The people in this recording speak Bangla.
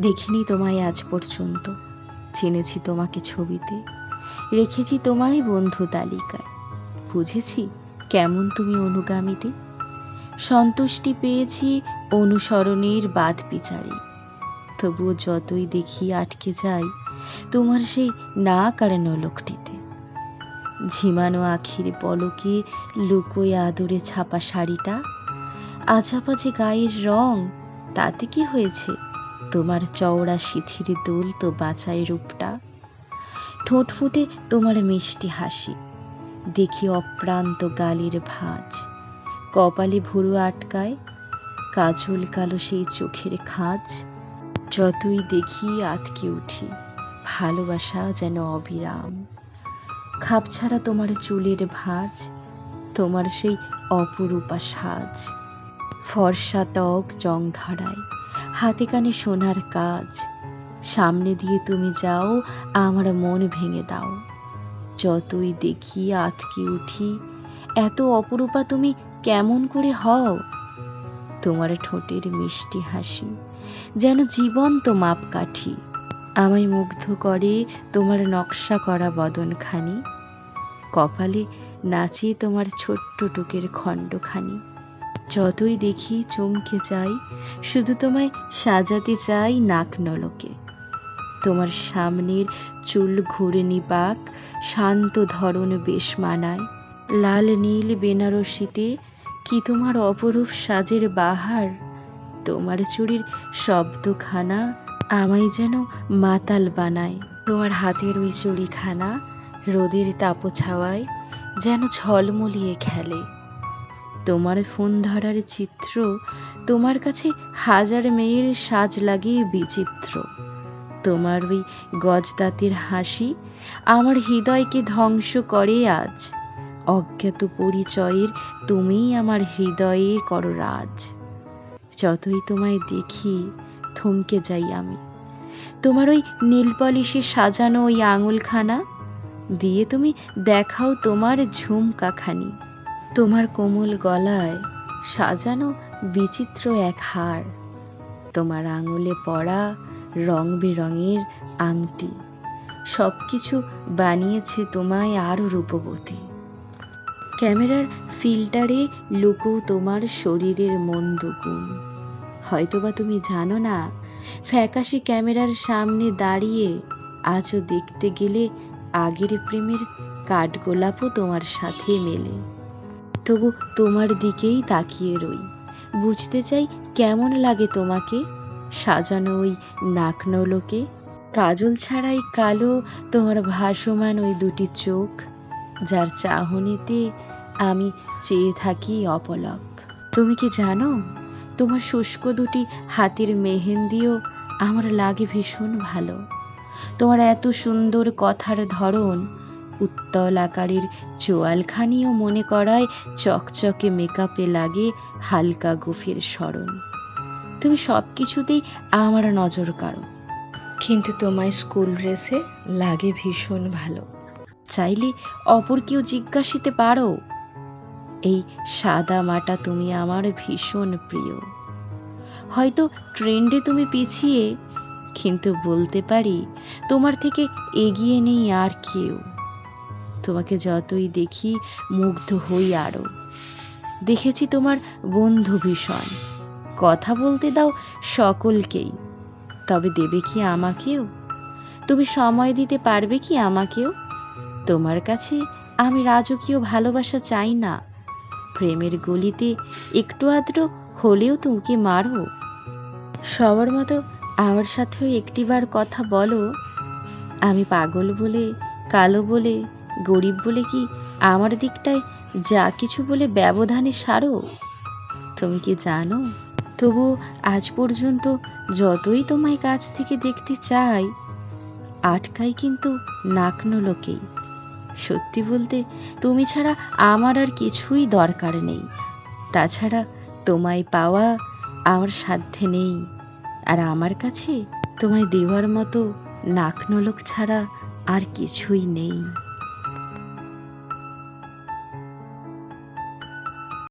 দেখিনি তোমায় আজ পর্যন্ত। চিনেছি তোমাকে ছবিতে। রেখেছি তোমায় বন্ধু তালিকায়। বুঝেছি কেমন তুমি অনুগামীতে। সন্তুষ্টি পেয়েছি অনুসরণের বাদ বিচারে। তবুও যতই দেখি আটকে যাই তোমার সেই না কারণ লোকটিতে। ঝিমানো আখির পলকে লুকোয় আদরে ছাপা শাড়িটা। আচাপা গায়ের রং, তাতে কি হয়েছে? তোমার চওড়া সিথির দোল তো বাঁচায় রূপটা। ঠোঁট ফুটে তোমার মিষ্টি হাসি, দেখি অপ্রান্ত গালির ভাঁজ। কপালে ভুরু আটকায় কাজল কালো সেই চোখের খাঁজ। যতই দেখি আতকে উঠি, ভালোবাসা যেন অবিরাম। খাপ ছাড়া তোমার চুলের ভাঁজ, তোমার সেই অপরূপা সাজ। ফর্সা ত্বক জং ধরায় হাতে কানে সোনার কাজ। সামনে দিয়ে তুমি যাও, আমার মন ভেঙে দাও। যতই দেখি, আতকে উঠি। এত অপরূপা তুমি কেমন করে হও? তোমার ঠোঁটের মিষ্টি হাসি যেন জীবন্ত মাপকাঠি। আমায় মুগ্ধ করে তোমার নকশা করা বদনখানি। কপালে নাচে তোমার ছোট্ট টুকের খণ্ডখানি। যতই দেখি চমকে যাই, শুধু তোমায় সাজাতে চাই নাক নলকে। তোমার সামনের চুল ঘুরে পাক শান্ত ধরন বেশ মানায়। লাল নীল বেনারসিতে কি তোমার অপরূপ সাজের বাহার? তোমার চুরির শব্দখানা আমায় যেন মাতাল বানায়। তোমার হাতের ওই চুড়িখানা রোদের তাপছাওয়ায় যেন ঝলমলিয়ে খেলে। তোমার ফোন ধরার চিত্র, তোমার কাছে হাজার মেয়ের সাজ লাগে বিচিত্র। তোমার ওই গজদাতির হাসি আমার হৃদয়কে ধ্বংস করে আজ। অজ্ঞাত পরিচয়ের তুমিই আমার হৃদয়ে করো রাজ যতই তোমায় দেখি, থমকে যাই আমি। তোমার ওই নীলপলিশে সাজানো ওই আঙুলখানা, দিয়ে তুমি দেখাও তোমার ঝুমকাখানি। তোমার কোমল গলায় সাজানো বিচিত্র এক হার। তোমার আঙুলে পড়া রং বেরঙের আংটি। সব কিছু বানিয়েছে তোমায় আরও রূপবতী। ক্যামেরার ফিল্টারে লুকো তোমার শরীরের মন্দ গুণ। হয়তোবা তুমি জানো না, ফ্যাকাশে ক্যামেরার সামনে দাঁড়িয়ে আজও দেখতে গেলে আগের প্রেমের কাঠগোলাপও তোমার সাথে মেলে। তবু তোমার দিকেই তাকিয়ে রই। বুঝতে চাই কেমন লাগে তোমাকে? সাজানো ওই নাকনলোকে? কাজল ছাড়াই কালো তোমার ভাসমান ওই দুটি চোখ, যার চাহনিতে আমি চেয়ে থাকি অপলক। তুমি কি জানো, তোমার শুষ্ক দুটি হাতের মেহেন্দিও আমার লাগে ভীষণ ভালো। তোমার এত সুন্দর কথার ধরন উত্তল আকারের চোয়ালখানিও মনে করায় চকচকে মেকআপে লাগে হালকা গভীর স্মরণ। তুমি সব কিছুতেই আমার নজর কাড়ো। কিন্তু তোমায় স্কুল ড্রেসে লাগে ভীষণ ভালো। চাইলে অপর কেউ জিজ্ঞাসিতে পারো? এই সাদা মাটা তুমি আমার ভীষণ প্রিয়। হয়তো ট্রেন্ডে তুমি পিছিয়ে কিন্তু বলতে পারি তোমার থেকে এগিয়ে নেই আর কেউ। তোমাকে যতই দেখি মুগ্ধ হই আরও দেখেছি তোমার বন্ধু ভীষণ। কথা বলতে দাও সকলকেই। তবে দেবে কি আমাকেও? তুমি সময় দিতে পারবে কি আমাকেও? তোমার কাছে আমি রাজকীয় ভালোবাসা চাই না। প্রেমের গলিতে একটু আধটু হলেও তুমি মারো। সবার মতো আমার সাথেও একটিবার কথা বলো। আমি পাগল বলে, কালো বলে গরিব বলে কি আমার দিকটায় যা কিছু বলে ব্যবধানে সারো? তুমি কি জানো? তবু আজ পর্যন্ত যতই তোমায় কাছ থেকে দেখতে চাই, আটকাই কিন্তু নাকনো লোকেই সত্যি বলতে তুমি ছাড়া আমার আর কিছুই দরকার নেই। তাছাড়া তোমায় পাওয়া আমার সাধ্যে নেই। আর আমার কাছে তোমায় দেওয়ার মতো নাকনলক ছাড়া আর কিছুই নেই।